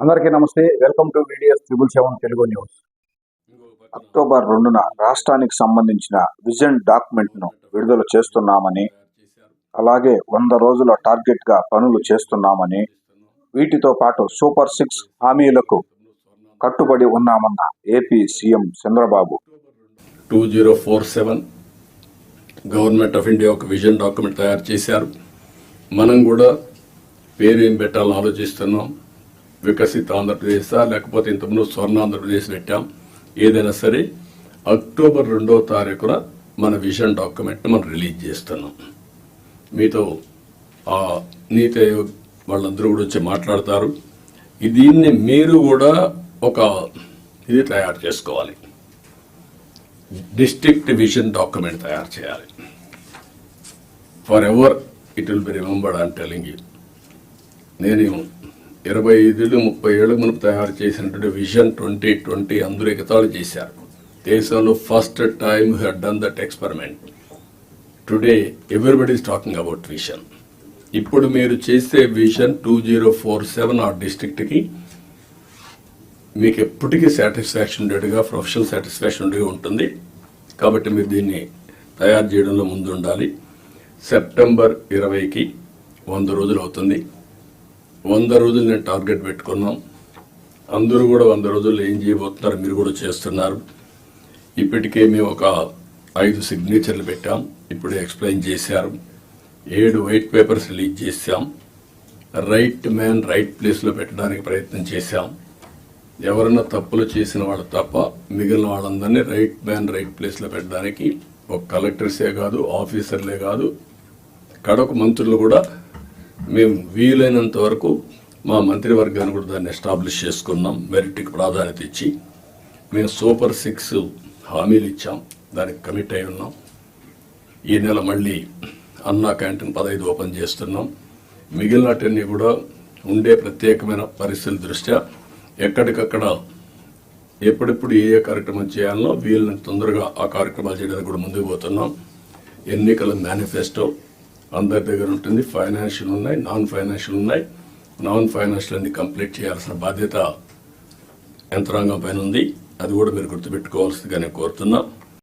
అందరికీ నమస్తే. Welcome to videos triple seven Telugu news October రెండున రాష్ట్రానికి సంబంధించిన విజన్ డాక్యుమెంట్ను విడుదల చేస్తున్నామని అలాగే వంద రోజుల టార్గెట్గా పనులు చేస్తున్నామని వీటితో పాటు సూపర్ సిక్స్ హామీలకు కట్టుబడి ఉన్నామన్న AP CM Chandrababu. Two zero four seven government of India ఒక విజన్ డాక్యుమెంట్ తయారు చేశారు. మనం కూడా పేరు ఏం పెట్టాలని ఆలోచిస్తున్నాం. వికసిత ఆంధ్రప్రదేశా లేకపోతే ఇంతకుముందు స్వర్ణ ఆంధ్రప్రదేశ్ పెట్టాం. ఏదైనా సరే అక్టోబర్ రెండవ తారీఖున మన విజన్ డాక్యుమెంట్ మనం రిలీజ్ చేస్తున్నాం. మీతో ఆ నీతి ఆయోగ్ వాళ్ళందరూ కూడా వచ్చి మాట్లాడతారు. దీన్ని మీరు కూడా ఒక ఇది తయారు చేసుకోవాలి. డిస్ట్రిక్ట్ విజన్ డాక్యుమెంట్ తయారు చేయాలి. For ever it will be remembered and telling you. నేను ఇరవై ఐదులు ముప్పై ఏళ్ళ మునుపు తయారు చేసినటువంటి విజన్ ట్వంటీ ట్వంటీ అందరూ ఎగతాళి చేశారు. దేశంలో first time he done that experiment. Today everybody talking about vision. ఇప్పుడు మీరు చేసే vision two zero four seven ఆ డిస్ట్రిక్ట్కి మీకు ఎప్పటికీ సాటిస్ఫాక్షన్ ఉండేట్టుగా ప్రొఫెషనల్ సాటిస్ఫాక్షన్ ఉండేగా ఉంటుంది. కాబట్టి మీరు దీన్ని తయారు చేయడంలో ముందు ఉండాలి సెప్టెంబర్ ఇరవైకి వంద రోజులు అవుతుంది. వంద రోజులు నేను టార్గెట్ పెట్టుకున్నాం. అందరూ కూడా వంద రోజుల్లో ఏం చేయబోతున్నారు మీరు కూడా చేస్తున్నారు. ఇప్పటికే మేము ఒక ఐదు సిగ్నేచర్లు పెట్టాం. ఇప్పుడు ఎక్స్ప్లెయిన్ చేశారు. ఏడు వైట్ పేపర్స్ లీక్ చేశాం. రైట్ మ్యాన్ రైట్ ప్లేస్లో పెట్టడానికి ప్రయత్నం చేశాం. ఎవరన్నా తప్పులు చేసిన వాళ్ళు తప్ప మిగిలిన వాళ్ళందరినీ రైట్ మ్యాన్ రైట్ ప్లేస్లో పెట్టడానికి ఒక కలెక్టర్సే కాదు ఆఫీసర్లే కాదు కడకు మంత్రులు కూడా మేము వీలైనంత వరకు మా మంత్రివర్గాన్ని కూడా దాన్ని ఎస్టాబ్లిష్ చేసుకున్నాం మెరిట్కి ప్రాధాన్యత ఇచ్చి. మేము సూపర్ సిక్స్ హామీలు ఇచ్చాం దానికి కమిట్ అయి ఉన్నాం. ఈ నెల మళ్ళీ అన్నా క్యాంటీన్ పదహైదు ఓపెన్ చేస్తున్నాం. మిగిలినటన్నీ కూడా ఉండే ప్రత్యేకమైన పరిస్థితుల దృష్ట్యా ఎక్కడికక్కడ ఎప్పుడెప్పుడు ఏ ఏ కార్యక్రమం చేయాలనో వీళ్ళని తొందరగా ఆ కార్యక్రమాలు చేయడానికి కూడా ముందుకు పోతున్నాం. ఎన్నికల మేనిఫెస్టో అందరి దగ్గర ఉంటుంది. ఫైనాన్షియల్ ఉన్నాయి నాన్ ఫైనాన్షియల్ ఉన్నాయి. నాన్ ఫైనాన్షియల్ అన్ని కంప్లీట్ చేయాల్సిన బాధ్యత యంత్రాంగం పైన ఉంది. అది కూడా మీరు గుర్తుపెట్టుకోవాల్సిందిగా నేను కోరుతున్నాను